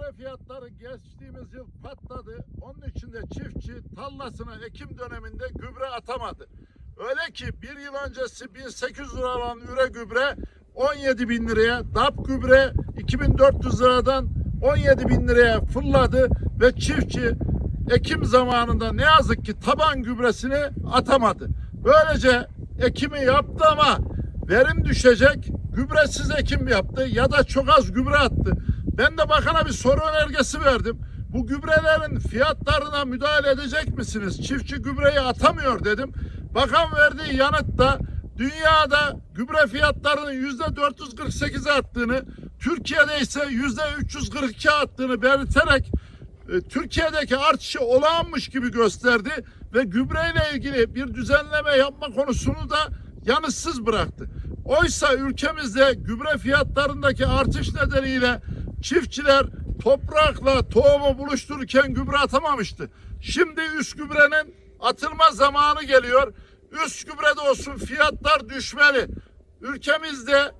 gübre fiyatları geçtiğimiz yıl patladı. Onun için de çiftçi tallasına ekim döneminde gübre atamadı. Öyle ki bir yıl öncesi 1800 lira olan üre gübre 17 bin liraya, DAP gübre 2400 liradan 17 bin liraya fırladı ve çiftçi ekim zamanında ne yazık ki taban gübresini atamadı. Böylece ekimi yaptı ama verim düşecek. Gübresiz ekim yaptı ya da çok az gübre attı. Ben de bakana bir soru önergesi verdim. Bu gübrelerin fiyatlarına müdahale edecek misiniz? Çiftçi gübreyi atamıyor dedim. Bakan verdiği yanıtta dünyada gübre fiyatlarının yüzde 448'e attığını, Türkiye'de ise yüzde 342 attığını belirterek e, Türkiye'deki artışı olağanmış gibi gösterdi ve gübreyle ilgili bir düzenleme yapma konusunu da yanıtsız bıraktı. Oysa ülkemizde gübre fiyatlarındaki artış nedeniyle çiftçiler toprakla tohumu buluştururken gübre atamamıştı. Şimdi üst gübrenin atılma zamanı geliyor. Üst gübrede olsun fiyatlar düşmeli. Ülkemizde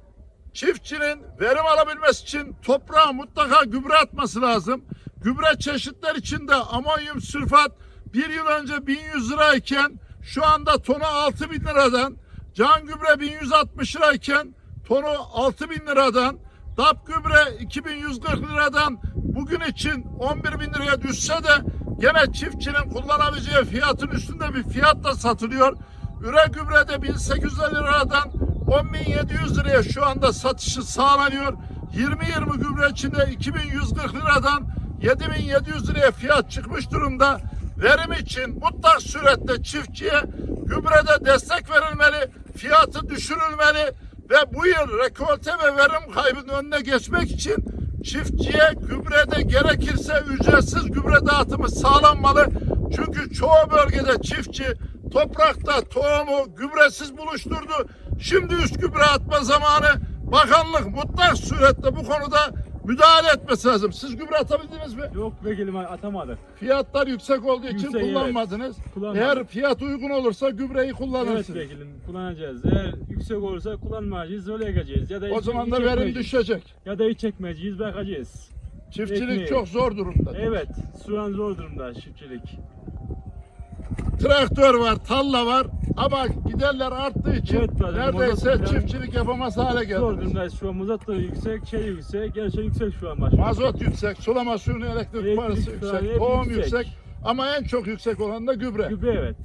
çiftçinin verim alabilmesi için toprağa mutlaka gübre atması lazım. Gübre çeşitler içinde amonyum sülfat bir yıl önce 1100 lirayken şu anda tonu 6000 liradan, can gübre 1160 lirayken tonu 6000 liradan, DAP gübre 2140 liradan bugün için 11 bin liraya düşse de gene çiftçinin kullanabileceği fiyatın üstünde bir fiyatla satılıyor. Üre gübre de 1800 liradan 10.700 liraya şu anda satışı sağlanıyor. 20-20 gübre içinde 2140 liradan 7700 liraya fiyat çıkmış durumda. Verim için mutlak surette çiftçiye gübrede destek verilmeli, fiyatı düşürülmeli ve bu yıl rekolte ve verim kaybının önüne geçmek için çiftçiye gübrede gerekirse ücretsiz gübre dağıtımı sağlanmalı. Çünkü çoğu bölgede çiftçi toprakta tohumu gübresiz buluşturdu. Şimdi üst gübre atma zamanı bakanlık mutlak surette bu konuda müdahale etmesi lazım. Siz gübre atabildiniz mi? Yok vekilim atamadık. Fiyatlar yüksek olduğu için Yüksek, evet. kullanmadınız. Kullanmadık. Eğer fiyat uygun olursa gübreyi Evet kullanırsınız. vekilim kullanacağız. Eğer yüksek olursa kullanmayacağız, öyle yakacağız. Ya da o hiç- zaman hiç da verim düşecek. Ya da hiç çekmeyeceğiz, bırakacağız. Çiftçilik Ekmeği. çok zor durumda. Evet, şu an zor durumda çiftçilik. Traktör var, talla var ama giderler arttığı için Evet, neredeyse mazot- çiftçilik yapamaz hale Zor geldi. durumdayız şu an. Mazot da yüksek, şey yüksek, şey yüksek şu an başlıyor. Mazot yüksek, sulama suyunun elektrik Elektrik parası yüksek, tohum yüksek. yüksek ama en çok yüksek olan da gübre. Gübre evet.